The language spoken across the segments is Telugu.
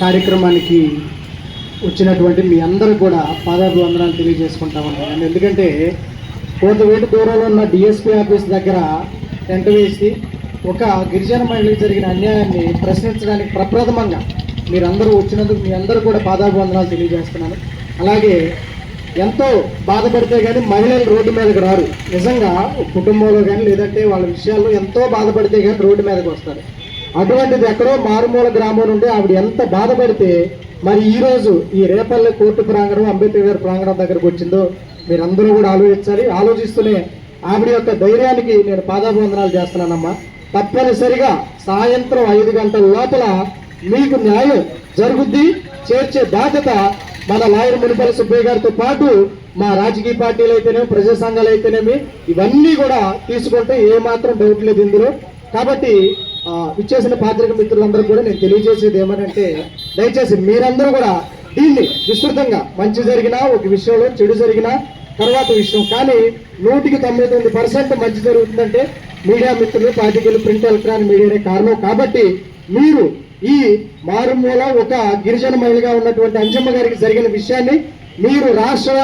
కార్యక్రమానికి వచ్చినటువంటి మీ అందరూ కూడా పాదాభివందనాలు తెలియజేసుకుంటా ఉన్నాను. ఎందుకంటే కొంతవేటు దూరంలో ఉన్న డిఎస్పీ ఆఫీస్ దగ్గర టెంట్ వేసి ఒక గిరిజన మహిళకు జరిగిన అన్యాయాన్ని ప్రశ్నించడానికి ప్రప్రథమంగా మీరందరూ వచ్చినందుకు మీ అందరూ కూడా పాదాభివందనాలు తెలియజేస్తున్నాను. అలాగే ఎంతో బాధపడితే కానీ మహిళలు రోడ్డు మీదకి రారు. నిజంగా కుటుంబంలో కానీ లేదంటే వాళ్ళ విషయాల్లో ఎంతో బాధపడితే కానీ రోడ్డు మీదకి వస్తారు. అటువంటిది ఎక్కడో మారుమూల గ్రామం నుండి ఆవిడ ఎంత బాధపడితే మరి ఈరోజు ఈ రేపల్లె కోర్టు ప్రాంగణం అంబేద్కర్ గారి ప్రాంగణం దగ్గరకు వచ్చిందో మీరందరూ కూడా ఆలోచించాలి. ఆలోచిస్తూనే ఆవిడ యొక్క ధైర్యానికి నేను పాదాభివందనాలు చేస్తున్నానమ్మా. తప్పనిసరిగా సాయంత్రం ఐదు గంటల లోపల మీకు న్యాయం జరుగుద్ది. చేర్చే బాధ్యత మన లాయర్ మునిపల్లి సుబ్బయ్య గారితో పాటు మా రాజకీయ పార్టీలు అయితేనేమి ప్రజా సంఘాలు అయితేనేమి ఇవన్నీ కూడా తీసుకుంటే ఏమాత్రం డౌట్ లేదు ఇందులో. కాబట్టి ఇచ్చేసిన పాత్రిక మిత్రులందరూ కూడా నేను తెలియజేసేది ఏమనంటే దయచేసి మీరందరూ కూడా దీన్ని విస్తృతంగా మంచి జరిగినా ఒక విషయంలో చెడు జరిగినా తర్వాత విషయం. కానీ నూటికి తొంభై తొమ్మిది పర్సెంట్ మంచి జరుగుతుందంటే మీడియా మిత్రులు పాతికలు ప్రింట్ ఎలక్ట్రానిక్ మీడియానే కారణం. కాబట్టి మీరు ఈ మారుమూల ఒక గిరిజన మహిళగా ఉన్నటువంటి అంజమ్మ గారికి జరిగిన విషయాన్ని మీరు రాష్ట్ర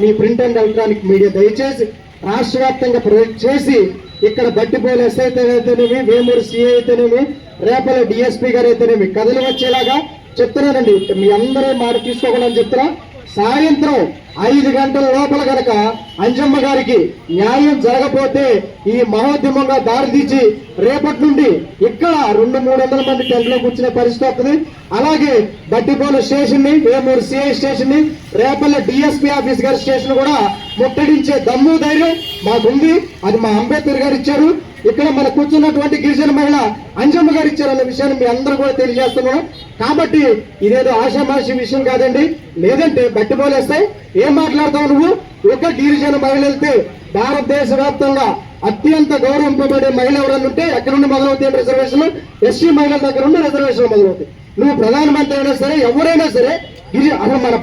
మీ ప్రింట్ అండ్ ఎలక్ట్రానిక్ మీడియా దయచేసి రాష్ట్ర వ్యాప్తంగా ప్రొజెక్ట్ చేసి ఇక్కడ బట్టిపోలు ఎస్ఐ అయితేనేమి వేమూరు సిఐ అయితేనేమి రేపల డిఎస్పీ గారు అయితేనేమి కథలు వచ్చేలాగా చెప్తున్నానండి. మీ అందరూ మాట తీసుకోకుండా చెప్తున్నా. సాయంత్రం ఐదు గంటల లోపల గనక అంజమ్మ గారికి న్యాయం జరగపోతే ఈ మహోద్యమంగా దారితీసి రేపటి నుండి ఇక్కడ రెండు మూడు వందల మంది టెంట్లో కూర్చునే పరిస్థితి వస్తుంది. అలాగే బట్టిపోలు స్టేషన్ని వేమూరు సిఐ స్టేషన్ని రేపల్ల డిఎస్పీ ఆఫీస్ గారి స్టేషన్ కూడా ముట్టడించే దమ్ము ధైర్యం మాకుంది. అది మా అంబేద్కర్ గారు ఇచ్చారు. ఇక్కడ మన కూర్చున్నటువంటి గిరిజన మహిళ అంజమ్మ గారు ఇచ్చారన్న విషయాన్ని మీ అందరూ కూడా తెలియజేస్తున్నాం కాబట్టి ఇదేదో ఆషామాషి విషయం కాదండి. లేదంటే బట్టిపోలేస్తాయి ఏం మాట్లాడతావు నువ్వు? ఒక గిరిజన మహిళ వెళ్తే భారతదేశ వ్యాప్తంగా అత్యంత గౌరవింపబడే మహిళ ఎవరన్నా ఉంటే ఎక్కడ నుండి మొదలవుతాయి రిజర్వేషన్ ఎస్సీ మహిళల దగ్గర నుండి రిజర్వేషన్ మొదలవుతాయి. నువ్వు ప్రధానమంత్రి అయినా సరే ఎవరైనా సరే గిరి అసలు మన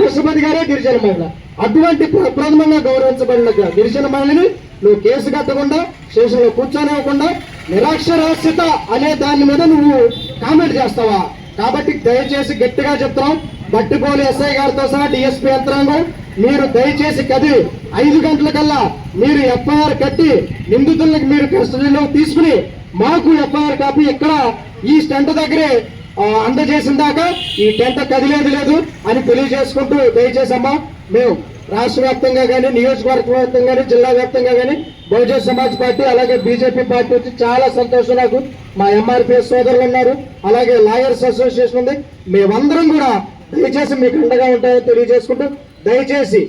రాష్ట్రపతి గారే గిరిజన మహిళ. అటువంటి ప్రథమంగా గౌరవించబడిన గిరిజన మహిళని నువ్వు కేసు కట్టకుండా స్టేషన్లో కూర్చోనివ్వకుండా నిరాక్షరాస్యత అనే దాని మీద నువ్వు కామెంట్ చేస్తావా? కాబట్టి దయచేసి గట్టిగా చెప్తున్నాం. బట్టిపోలి ఎస్ఐ గారితో సహా డిఎస్పీ యంత్రాంగం మీరు దయచేసి కది ఐదు గంటల కల్లా మీరు ఎఫ్ఐఆర్ కట్టి నిందితులకు మీరు కస్టడీలో తీసుకుని మాకు ఎఫ్ఐఆర్ కాపీ ఇక్కడ ఈ స్టెంట్ దగ్గరే అందజేసిన దాకా ఈ టెంట్ కదిలేదు లేదు అని తెలియజేసుకుంటూ దయచేసమ్మా మేము రాష్ట్ర వ్యాప్తంగా కానీ నియోజకవర్గ వ్యాప్తంగా కానీ జిల్లా వ్యాప్తంగా కానీ బహుజన సమాజ్ పార్టీ అలాగే బీజేపీ పార్టీ వచ్చి చాలా సంతోషం నాకు. మా ఎంఆర్పిఎస్ సోదరులు ఉన్నారు అలాగే లాయర్స్ అసోసియేషన్ ఉంది. మేమందరం కూడా దయచేసి మీకు అండగా ఉంటాయని తెలియజేసుకుంటూ దయచేసి